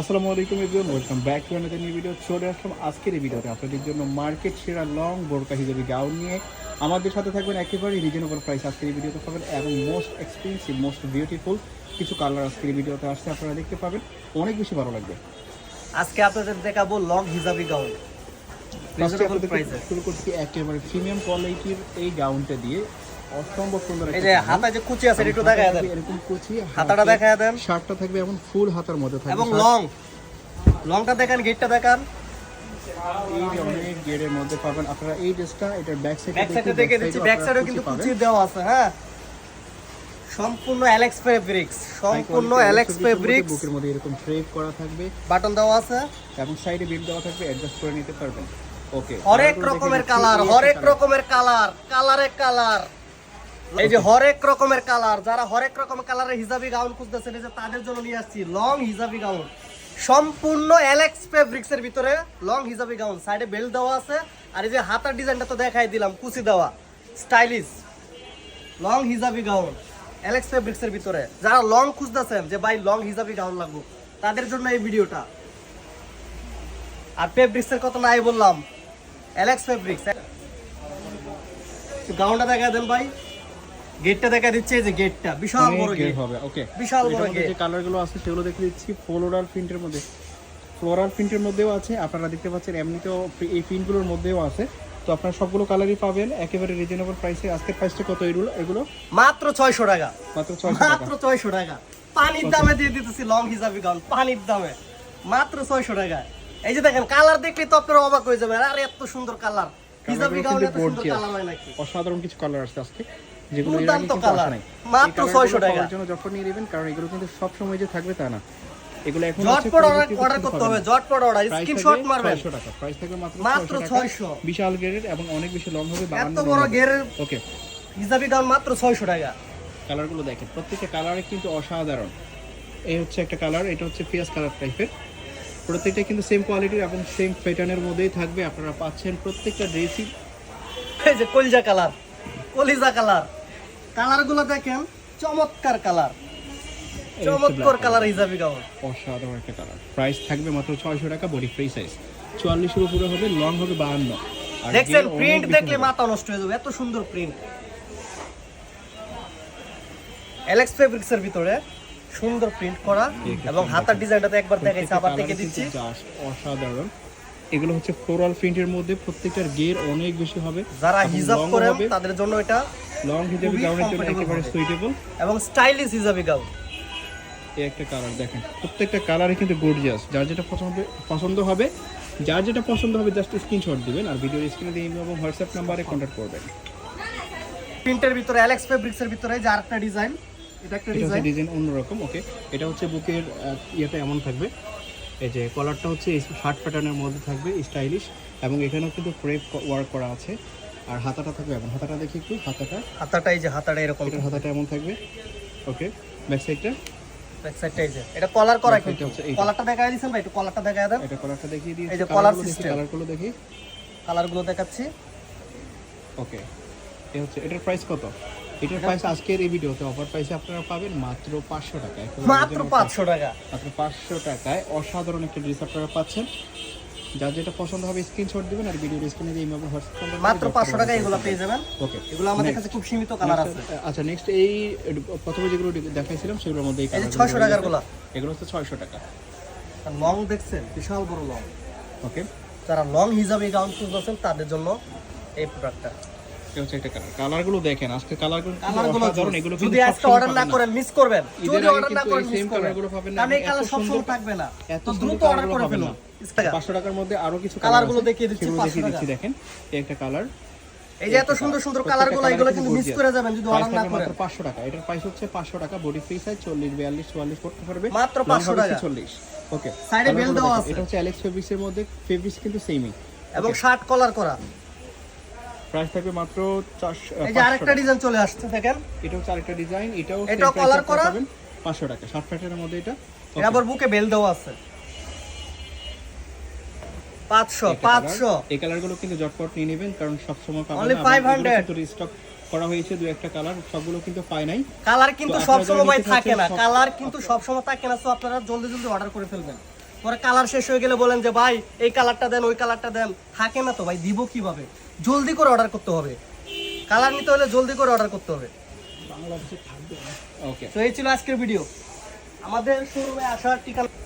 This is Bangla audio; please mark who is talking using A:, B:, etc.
A: আসসালামু আলাইকুম everyone welcome back to another new video চলে আসলাম আজকের এই ভিডিওতে আপনাদের জন্য মার্কেট সেরা লং বোরকা হিসেবে গাউন নিয়ে আমাদের সাথে থাকবেন একেবারে রিজনেবল প্রাইস আজকের এই ভিডিওতে পাবেন এবং মোস্ট এক্সপেন্সিভ মোস্ট বিউটিফুল কিছু কালার আজকের এই ভিডিওতে আসছে আপনারা দেখতে পাবেন। অনেক বেশি ভালো লাগবে।
B: আজকে আপনাদের দেখাবো লং হিজাবি গাউন
A: শুরু করছি একেবারে প্রিমিয়াম কোয়ালিটির এই গাউনটা দিয়ে। অসম্ভব সুন্দর
B: এই যে
A: gown।
B: যে কুচি আছে একটু দেখায় দেন।
A: এরকম কুচি
B: হাতাটা দেখায় দেন।
A: শার্টটা থাকবে এমন ফুল হাতার মধ্যে থাকবে।
B: এবং লং লংটা দেখান গেটটা দেখান।
A: এই অনেক গেরের মধ্যে পাবেন। আপনারা এই ড্রেসটা এটার ব্যাক সাইডে
B: ব্যাক সাইডে দেখে দিচ্ছি। ব্যাক সাইডেও কিন্তু কুচি দেওয়া আছে হ্যাঁ। সম্পূর্ণ অ্যালেক্স ফেব্রিক্স সম্পূর্ণ অ্যালেক্স ফেব্রিক্স
A: বুকের মধ্যে এরকম করা থাকবে।
B: বাটন দেওয়া আছে।
A: এবং সাইডে দেওয়া থাকবে। অ্যাডজাস্ট করে নিতে পারবেন। ওকে
B: হরেক রকমের কালার হরেক রকমের কালার কালারে কালার এই যে হরেক রকমের কালার, যারা হরেক রকমের কালারের হিজাবি গাউন খুঁজতেছেন যে তাদের জন্য নিয়ে আসছি লং হিজাবি গাউন। সম্পূর্ণ অ্যালেক্স ফেব্রিক্স এর ভিতরে লং হিজাবি গাউন। সাইডে বেল্ট দেওয়া আছে, আর এই যে হাতার ডিজাইনটা তো দেখাই দিলাম, কুচি দেওয়া। স্টাইলিশ লং হিজাবি গাউন অ্যালেক্স ফেব্রিক্স এর ভিতরে। যারা লং খুঁজতেছেন যে ভাই লং হিজাবি গাউন লাগবে, তাদের জন্য এই ভিডিওটা। আর ফেব্রিক্স এর কথা নাই বললাম অ্যালেক্স ফেব্রিক্স গাউনটা দেখা দেন ভাই। গেটটা দেখা দিচ্ছে যে গেটটা। বিশাল বড় গেট
A: হবে ওকে
B: বিশাল বড়
A: যে
B: গেট
A: কালারগুলো আছে সেগুলো দেখে দিচ্ছি ফ্লোরাল প্রিন্টের মধ্যে। ফ্লোরাল প্রিন্টের মধ্যেও আছে আপনারা দেখতে পাচ্ছেন এমনিতেও এই প্রিন্টগুলোর মধ্যেও আছে। তো আপনারা সবগুলো কালারই পাবেন একেবারে রিজনেবল প্রাইসে আজকের প্রাইসটা কত এগুলো এগুলো?
B: মাত্র ছয়শো টাকা।
A: মাত্র ছয়শো টাকা।
B: মাত্র ছয়শো টাকা। পানির দামে দিয়ে দিতেছি লং হিসাবে গাউন পানির দামে। মাত্র ছয়শো টাকা। এই যে দেখেন কালার দেখলে তো আপনারা অবাক হয়ে যাবেন আরে এত সুন্দর কালার হিসাবি গাউন এত সুন্দর কালার হয় নাকি?
A: অসাধারণ কিছু কালার আসছে আজকে। যেগুলো।
B: মাত্র
A: এই colourগুলো
B: 600 টাকা।
A: জন্য যখন নিয়ে নেবেন কারণ এগুলো কিন্তু সব সময় যে থাকবে তা না। এগুলো এখন
B: জটপট অর্ডার করতে হবে জটপট অর্ডার স্ক্রিনশট মারবেন
A: টাকা। প্রাইস থাকবে মাত্র
B: মাত্র
A: 600 বিশাল গ্রেডের এবং অনেক বেশি লং হবে
B: এত বড় গেরের
A: ওকে
B: হিসাবি গাউন মাত্র ছয়শো টাকা।
A: কালারগুলো দেখেন প্রত্যেকটা কালারে কিন্তু অসাধারণ। এই হচ্ছে একটা কালার এটা হচ্ছে পিয়াজ কালার টাইপের প্রত্যেকটা কিন্তু সেম কোয়ালিটির এবং সেম প্যাটার্নের মধ্যেই থাকবে। আপনারা পাচ্ছেন প্রত্যেকটা ড্রেসই
B: এই যে কলিজা কালার কলিজা কালার। কালারগুলো দেখেন চমৎকার কালার। চমৎকার কালার হিসাবি গাউন।
A: অসাধারণ একটা কালার। প্রাইস থাকবে মাত্র ছয়শো টাকা বডি ফ্রি সাইজ চুয়াল্লিশের উপরে হবে লং হবে বাহান্ন।
B: দেখছেন প্রিন্ট দেখলে মাথা নষ্ট হয়ে যাবে এত সুন্দর প্রিন্ট অ্যালেক্স ফেব্রিক্স এর ভিতরে সুন্দর প্রিন্ট করা এবং হাতার ডিজাইনটাতে একবার দেখাইছি আবার দেখে দিচ্ছি।
A: অসাধারণ। এগুলো হচ্ছে ফ্লোরাল প্রিন্টের মধ্যে প্রত্যেকটার গের অনেক বেশি হবে।
B: যারা হিজাব
A: হবে,
B: তাদের জন্য এটা
A: লং হিজাবি গাউনের জন্য একেবারে সুইটেবল
B: এবং স্টাইলিশ হিজাবি গাউন
A: এই একটা কালার দেখেন। প্রত্যেকটা কালারই কিন্তু গর্জিয়াস যার যেটা পছন্দ পছন্দ হবে যার যেটা পছন্দ হবে জাস্ট স্ক্রিনশট দিবেন আর ভিডিওর স্ক্রিনে দিয়ে এবং হোয়াটসঅ্যাপ নাম্বারে কন্ট্যাক্ট করবেন।
B: প্রিন্টের ভিতরে অ্যালেক্স ফেব্রিক্স এর ভিতরে যে আরেকটা ডিজাইন এটা একটা ডিজাইন
A: ডিজাইন অন্যরকম ওকে এটা হচ্ছে বুকের ইয়েটা এমন থাকবে। এই যে কলারটা হচ্ছে শার্ট প্যাটার্নের মধ্যে থাকবে স্টাইলিশ এবং এখানেও কিন্তু ক্রেপ ওয়ার্ক করা আছে। আর হাতাটা থাকবে এমন। হাতাটা দেখি একটু হাতাটা।
B: হাতাটা এই যে হাতাটা এরকম।
A: হাতাটা এমন থাকবে। ওকে ব্যাক সাইডটা
B: ব্যাক সাইডটা এই যে। এটা কলার করা কিন্তু। কলারটা দেখাই দিয়েছেন ভাই একটু কলারটা দেখায় দেন।
A: এটা কলারটা দেখিয়ে দিয়েছি।
B: এই যে
A: দেখি
B: system।
A: কালারগুলো দেখি।
B: কালারগুলো দেখাচ্ছি।
A: ওকে এই হচ্ছে এটার প্রাইস কত? এটার প্রাইস আজকের এই ভিডিওতে অফার প্রাইসে আপনারা পাবেন মাত্র পাঁচশো টাকা। একেবারে
B: মাত্র পাঁচশো টাকা।
A: মাত্র পাঁচশো টাকায় অসাধারণ একটা ড্রেস আপনারা পাচ্ছেন। যার যেটা পছন্দ হবে স্ক্রিনশট দিবেন আর ভিডিও স্ক্রিনে ইমেল হোয়াটসঅ্যাপ
B: মাত্র পাঁচশো টাকা এগুলো পেয়ে যাবেন।
A: ওকে
B: এগুলো আমাদের কাছে খুব সীমিত কালার আছে।
A: আচ্ছা নেক্সট এই প্রথমে যেগুলো দেখাইছিলাম সেগুলোর মধ্যে এই
B: যে ছয়শো টাকার
A: রয়েছে।
B: গুলা
A: এগুলো হচ্ছে ছয়শো টাকা।
B: লং দেখছেন বিশাল বড় লং
A: ওকে
B: যারা লং হিসাবে গাউন খুঁজতেছেন তাদের জন্য এই প্রোডাক্টটা
A: এটা হচ্ছে একটা কালার কালারগুলো দেখেন আজকে কালারগুলো
B: কালারগুলো
A: অসাধারণ এগুলো
B: যদি আজকে অর্ডার না করেন মিস করবেন। যদি অর্ডার না করেন মিস করবেন।
A: colourগুলো পাবেন না, এত
B: কালার
A: সুন্দর-
B: থাকবে না।
A: এত
B: দ্রুত অর্ডার করে ফেলুন।
A: না। পাঁচশো টাকার মধ্যে আরও কিছু
B: কালারগুলো দেখিয়ে দিচ্ছি, 500
A: দেখিয়ে দিচ্ছি
B: টাকা।
A: দেখেন। এই একটা কালার
B: এই যে এত সুন্দর সুন্দর কালারগুলো এগুলো কিন্তু মিস করে যাবেন যদি অর্ডার না করেন।
A: মাত্র পাঁচশো টাকা। এটার প্রাইস হচ্ছে পাঁচশো টাকা বডি ফ্রি সাইজ চল্লিশ বিয়াল্লিশ চুয়াল্লিশ করতে পারবে।
B: মাত্র 500 টাকা।
A: চল্লিশ। ওকে
B: Side এ bell দেওয়া আছে।
A: এটা হচ্ছে অ্যালেক্স ফেব্রিক্সের মধ্যে ফেব্রিক্স কিন্তু সেমই
B: এবং শার্ট কলার করা।
A: প্রাইস থাকবে মাত্র চারশো
B: এই যে আরেকটা ডিজাইন চলে আসছে দেখেন।
A: এটা হচ্ছে আরেকটা ডিজাইন এটাও
B: এটাও colour করা?
A: পাঁচশো টাকা ষাট প্যাটার্নের মধ্যে এটা।
B: এটা আবার বুকে বেল দেওয়া আছে। পাঁচশো
A: একটা
B: পাঁচশো।
A: colour। এই কালারগুলো কিন্তু জটপট নিয়ে নেবেন কারণ সব সময় পাবেন না।
B: 500
A: রিস্টক করা হয়েছে দুই একটা কালার সবগুলো কিন্তু পাই নাই।
B: কালার কিন্তু সব সময় থাকে না। কালার কিন্তু সব সময় থাকে না তো আপনারা জলদি জলদি অর্ডার করে ফেলবেন। পরে কালার শেষ হয়ে গেলে বলেন যে ভাই এই কালারটা দেন ওই কালারটা দেন। থাকে না তো ভাই দিব কীভাবে? জলদি করে অর্ডার করতে হবে। কালার নিতে হলে জলদি করে অর্ডার করতে হবে।
A: বাংলাদেশে থাকবে ওকে
B: তো এই ছিল আজকের ভিডিও আমাদের শোরুমে আসার ঠিকানা